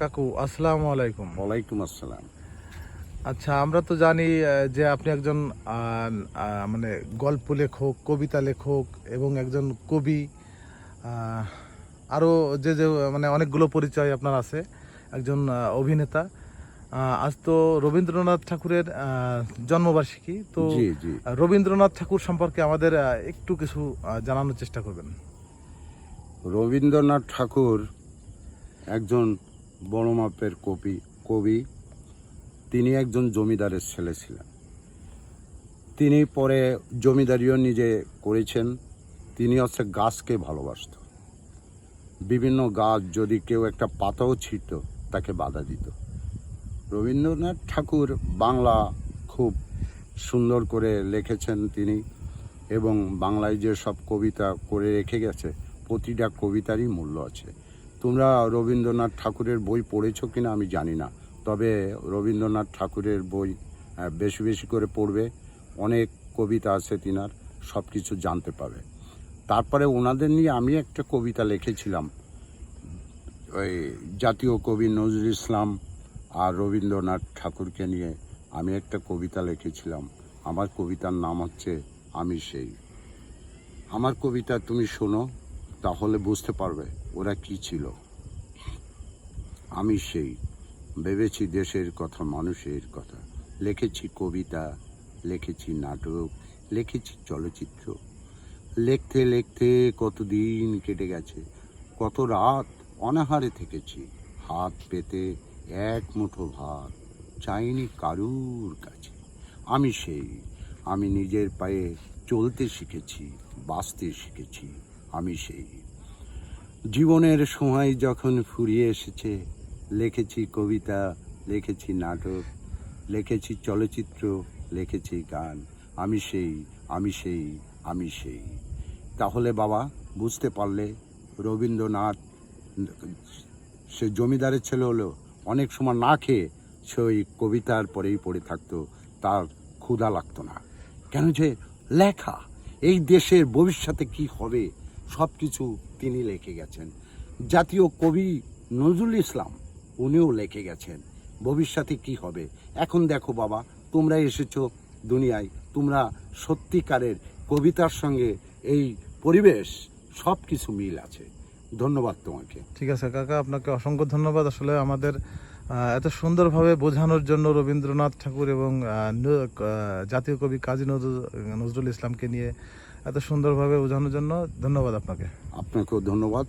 কাকু আসসালামু আলাইকুম। ওয়ালাইকুম আসসালাম। আচ্ছা আমরা তো জানি যে আপনি একজন মানে গল্প লেখক কবিতা লেখক এবং একজন কবি। আরও যে যে মানে অনেকগুলো পরিচয় আপনার আছে একজন অভিনেতা। আজ তো রবীন্দ্রনাথ ঠাকুরের জন্মবার্ষিকী। তো রবীন্দ্রনাথ ঠাকুর সম্পর্কে আমাদের একটু কিছু জানানোর চেষ্টা করবেন। রবীন্দ্রনাথ ঠাকুর একজন বড় মাপের কবি কবি। তিনি একজন জমিদারের ছেলে ছিলেন। তিনি পরে জমিদারিও নিজে করেছেন। তিনি হচ্ছে গাছকে ভালোবাসত। বিভিন্ন গাছ যদি কেউ একটা পাতাও ছিঁড়ত তাকে বাধা দিত। রবীন্দ্রনাথ ঠাকুর বাংলা খুব সুন্দর করে লিখেছেন তিনি এবং বাংলায় যে সব কবিতা করে রেখে গেছে, প্রতিটা কবিতারই মূল্য আছে। তোমরা রবীন্দ্রনাথ ঠাকুরের বই পড়েছো কিনা আমি জানি না। তবে রবীন্দ্রনাথ ঠাকুরের বই বেশি বেশি করে পড়বে। অনেক কবিতা আছে তিনার সব কিছু জানতে পাবে। তারপরে ওনাদের নিয়ে আমি একটা কবিতা লিখেছিলাম। ওই জাতীয় কবি নজরুল ইসলাম আর রবীন্দ্রনাথ ঠাকুরকে নিয়ে আমি একটা কবিতা লিখেছিলাম। আমার কবিতার নাম হচ্ছে আমি সেই। আমার কবিতা তুমি শোনো। তাহলে বুঝতে পারবে ওরা কি ছিল। আমি সেই ভেবেছি দেশের কথা, মানুষের কথা। লিখেছি কবিতা, লিখেছি নাটক, লিখেছি চলচ্চিত্র। লিখতে লিখতে কতদিন কেটে গেছে, কত রাত অনাহারে থেকেছি। হাত পেতে এক মুঠো ভাত চাইনি কারুর কাছে। আমি সেই, আমি নিজের পায়ে চলতে শিখেছি, বাঁচতে শিখেছি। আমি সেই। জীবনের সময় যখন ফুরিয়ে এসেছে, লিখেছি কবিতা, লিখেছি নাটক, লিখেছি চলচ্চিত্র, লিখেছি গান, আমি সেই আমি সেই আমি সেই। তাহলে বাবা, বুঝতে পারলে রবীন্দ্রনাথ, সে জমিদারের ছেলে হলো, অনেক সময় না খেয়ে সে ওই কবিতার পরেই পড়ে থাকতো, তার ক্ষুধা লাগতো না। কেন যে লেখা, এই দেশের ভবিষ্যতে কি হবে? সব কিছু তিনি লিখে গেছেন। জাতীয় কবি নজরুল ইসলাম, উনিও লিখে গেছেন। ভবিষ্যতে কি হবে? এখন দেখো বাবা, তোমরা এসেছ দুনিয়ায়, তোমরা সত্যিকারের কবিতার সঙ্গে এই পরিবেশ সব কিছু মিল আছে। ধন্যবাদ তোমাকে। ঠিক আছে কাকা, আপনাকে অসংখ্য ধন্যবাদ। আসলে আমাদের এত সুন্দরভাবে বোঝানোর জন্য রবীন্দ্রনাথ ঠাকুর এবং জাতীয় কবি কাজী নজরুল ইসলামকে নিয়ে এত সুন্দরভাবে বোঝানোর জন্য ধন্যবাদ আপনাকে। আপনাকেও ধন্যবাদ।